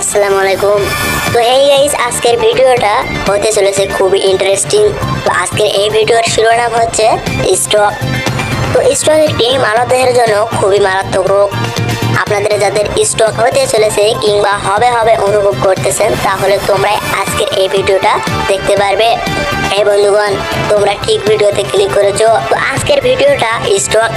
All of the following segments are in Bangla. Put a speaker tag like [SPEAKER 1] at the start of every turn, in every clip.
[SPEAKER 1] আসসালামু আলাইকুম। তো এই গাইস আজকের ভিডিওটা হতে চলেছে খুবই ইন্টারেস্টিং তো আজকের এই ভিডিওর শিরোনাম হচ্ছে স্টক। তো স্টক একটি মানবদেহের জন্য খুবই মারাত্মক রোগ। আপনাদের যাদের স্টক হতে চলেছে কিংবা হবে হবে অনুভব করতেছেন, তাহলে তোমরা আজকের এই ভিডিওটা দেখতে পারবে। এই বন্ধুগণ, তোমরা ঠিক ভিডিওতে ক্লিক করেছ। তো আজকের ভিডিওটা স্টক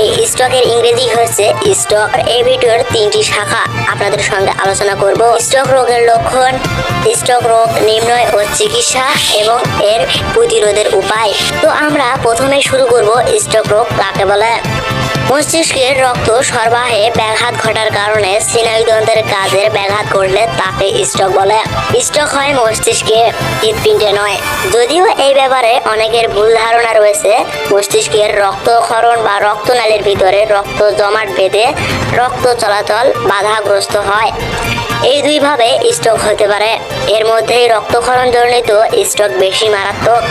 [SPEAKER 1] এই স্টকের ইংরেজি হচ্ছে স্টক এই ভিডিওর তিনটি শাখা আপনাদের সঙ্গে আলোচনা করব। স্টক রোগের লক্ষণ স্টক রোগ নির্ণয় ও চিকিৎসা এবং এর প্রতিরোধের উপায়। তো আমরা প্রথমে শুরু করব স্টক রোগ কাকে বলে। মস্তিষ্কের রক্ত সরবরাহে ব্যাঘাত ঘটার কারণে স্নায়ুতন্ত্রের কাজের ব্যাঘাত করলে তাকে স্ট্রোক বলে। স্ট্রোক হয় মস্তিষ্কে, হৃৎপিণ্ডে নয়। যদিও এই ব্যাপারে অনেকের ভুল ধারণা রয়েছে, মস্তিষ্কের রক্তক্ষরণ বা রক্তনালীর ভিতরে রক্ত জমাট বেঁধে রক্ত চলাচল বাধাগ্রস্ত হয়। এই দুইভাবে স্ট্রোক হতে পারে। এর মধ্যেই রক্তক্ষরণ জনিত স্ট্রোক বেশি মারাত্মক।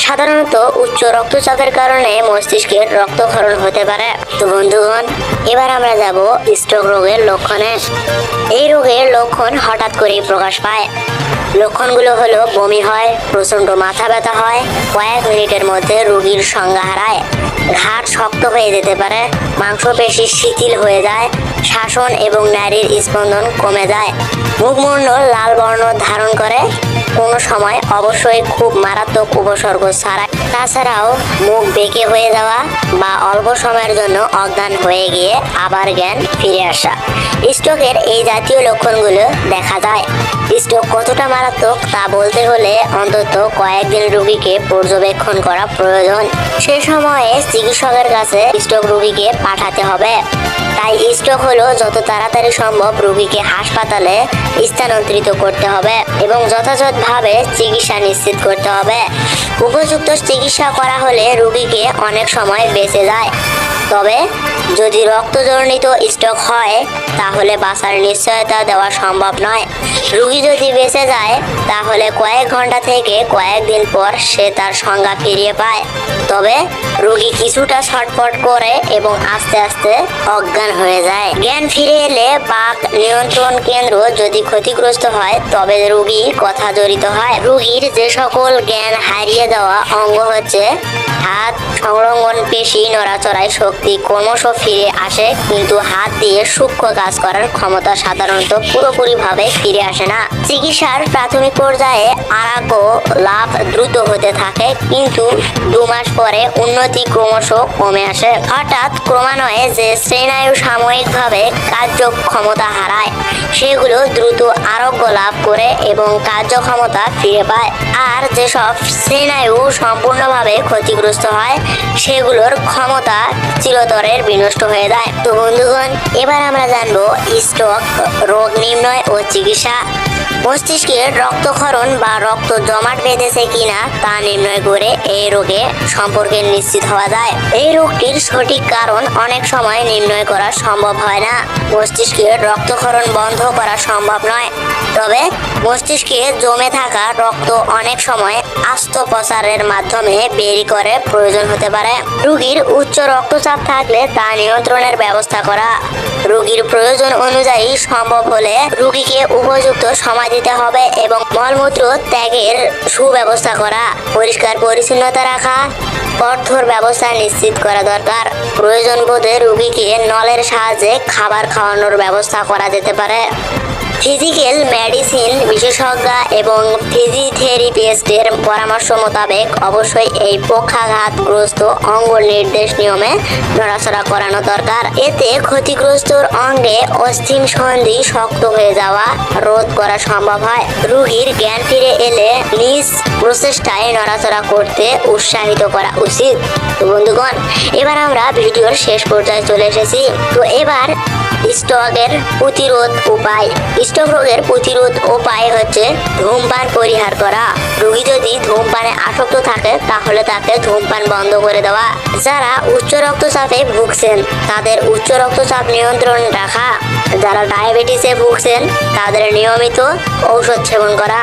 [SPEAKER 1] সাধারণত উচ্চ রক্তচাপের কারণে মস্তিষ্কের রক্তক্ষরণ হতে পারে। তো বন্ধুগণ, এবার আমরা যাব স্ট্রোক রোগের লক্ষণে। এই রোগের লক্ষণ হঠাৎ করেই প্রকাশ পায়। লক্ষণগুলো হলো বমি হয়, প্রচণ্ড মাথা ব্যথা হয়, কয়েক মিনিটের মধ্যে রোগীর সংজ্ঞা হারায়। ঘাট শক্ত হয়ে যেতে পারে, মাংসপেশি শিথিল হয়ে যায় শাসন এবং নারীর স্পন্দন কমে যায়। মুখমণ্ডল লাল বর্ণ ধারণ করে। কোনো সময় অবশ্যই খুব মারাত্মক উপসর্গ ছাড়া তাছাড়াও মুখ বেঁকে হয়ে যাওয়া বা অল্প সময়ের জন্য অজ্ঞান হয়ে গিয়ে আবার জ্ঞান ফিরে আসা। স্ট্রোকের এই জাতীয় লক্ষণগুলো দেখা যায়। স্ট্রোক কতটা মারাত্মক তা বলতে হলে অন্তত কয়েকদিন রোগীকে পর্যবেক্ষণ করা প্রয়োজন। সে সময়ে চিকিৎসকের কাছে স্ট্রোক রোগীকে পাঠাতে হবে। তাই স্ট্রোক হলো যত তাড়াতাড়ি সম্ভব রোগীকে হাসপাতালে স্থানান্তরিত করতে হবে এবং যথাযথভাবে চিকিৎসা নিশ্চিত করতে হবে। উপযুক্ত চিকিৎসা করা হলে রোগীকে অনেক সময় বেঁচে যায়। তবে যদি রক্তজনিত স্ট্রোক হয়, তাহলে বাঁচার নিশ্চয়তা দেওয়া সম্ভব নয়। রুগী যদি বেঁচে যায়, তাহলে কয়েক ঘণ্টা থেকে কয়েকদিন পর সে তার সংজ্ঞা ফিরিয়ে পায়। তবে রোগী কিছুটা ছটফট করে এবং আস্তে আস্তে অজ্ঞান হয়ে যায়। জ্ঞান ফিরে এলে বাক নিয়ন্ত্রণ কেন্দ্র যদি ক্ষতিগ্রস্ত হয়, তবে রোগী কথা জড়িত হয়। রোগীর যে সকল জ্ঞান হারিয়ে দেওয়া অঙ্গ হচ্ছে হাত সংলগ্ন পেশি, নড়াচড়ায় শক্তি ক্রমশ ফিরে আসে, কিন্তু হাত দিয়ে সূক্ষ্ম কাজ করার ক্ষমতা সাধারণত পুরোপুরি ভাবে ফিরে আসে না। চিকিৎসার প্রাথমিক পর্যায়ে আরাক লাভ দ্রুত হতে থাকে, কিন্তু দু মাস পরে উন্নতি ক্রমশ কমে আসে। হঠাৎ ক্রমান্বয়ে যে স্নায়ু সাময়িকভাবে কার্যক্ষমতা হারায়, সেগুলো দ্রুত আরোগ্য লাভ করে এবং কার্যক্ষমতা ফিরে পায়। আর যেসব স্নায়ু সম্পূর্ণভাবে ক্ষতিগ্রস্ত হয়, সেগুলোর ক্ষমতা চিরতরের বিনষ্ট হয়ে যায়। তো বন্ধুগণ, এবার আমরা জানব স্ট্রোক, রোগ নির্ণয় ও চিকিৎসা। মস্তিষ্কের রক্তক্ষরণ বা রক্ত জমাট বেঁধেছে কিনা তা নির্ণয় করে এই রোগে সম্পর্কে নিশ্চিত হওয়া যায়। এই রোগটির সঠিক কারণ অনেক সময় নির্ণয় করা সম্ভব হয় না। মস্তিষ্কের রক্তক্ষরণ বন্ধ করা সম্ভব নয়। তবে মস্তিষ্কে জমে থাকা রক্ত অনেক সময় আস্ত্রোপচারের মাধ্যমে বেরি করে প্রয়োজন হতে পারে। রোগীর উচ্চ রক্তচাপ থাকলে তা নিয়ন্ত্রণের ব্যবস্থা করা। রোগীর প্রয়োজন অনুযায়ী সম্ভব হলে রোগীকে উপযুক্ত সময় দিতে হবে এবং মলমূত্র ত্যাগের সুব্যবস্থা করা, পরিষ্কার পরিচ্ছন্নতা রাখা অর্থর ব্যবস্থা নিশ্চিত করা দরকার। প্রয়োজন বোধে রুগীকে নলের সাহায্যে খাবার খাওয়ানোর ব্যবস্থা করা যেতে পারে। ফিজিক্যাল মেডিসিন বিশেষজ্ঞ এবং ফিজিথেরাপিস্টের পরামর্শ মোতাবেক অবশ্যই এই পক্ষাঘাতগ্রস্ত অঙ্গ নির্দেশ নিয়মে নড়াচড়া করানো দরকার। এতে ক্ষতিগ্রস্তর অঙ্গে অস্থিম সন্ধি শক্ত হয়ে যাওয়া, রোধ করা সম্ভব হয়। রোগীর জ্ঞান ফিরে এলে নিজ প্রচেষ্টায় নড়াচড়া করতে উৎসাহিত করা উচিত। তো বন্ধুগণ, এবার আমরা ভিডিওর শেষ পর্যায়ে চলে এসেছি। তো এবার স্টকের প্রতিরোধ উপায় স্টক রোগের প্রতিরোধ উপায় হচ্ছে ধূমপান পরিহার করা। রোগী যদি ধূমপানে আসক্ত থাকে, তাহলে তাকে ধূমপান বন্ধ করে দেওয়া। যারা উচ্চ রক্তচাপে ভুগছেন, তাদের উচ্চ রক্তচাপ নিয়ন্ত্রণ রাখা। যারা ডায়াবেটিসে ভুগছেন, তাদের নিয়মিত ঔষধ সেবন করা।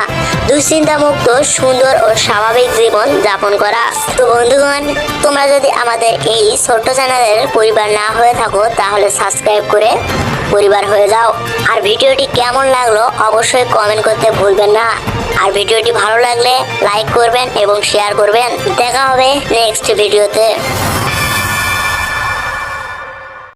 [SPEAKER 1] দুশ্চিন্তা মুক্ত সুন্দর ও স্বাভাবিক জীবন যাপন করা। তো বন্ধুগণ, তোমরা যদি আমাদের এই ছোট্ট চ্যানেলের পরিবার না হয়ে থাকো, তাহলে সাবস্ক্রাইব করে পরিবার হয়ে যাও। আর ভিডিওটি কেমন লাগল, অবশ্যই কমেন্ট করতে ভুলবেন না। আর ভিডিওটি ভালো লাগলে লাইক করবেন এবং শেয়ার করবেন। দেখা হবে নেক্সট ভিডিওতে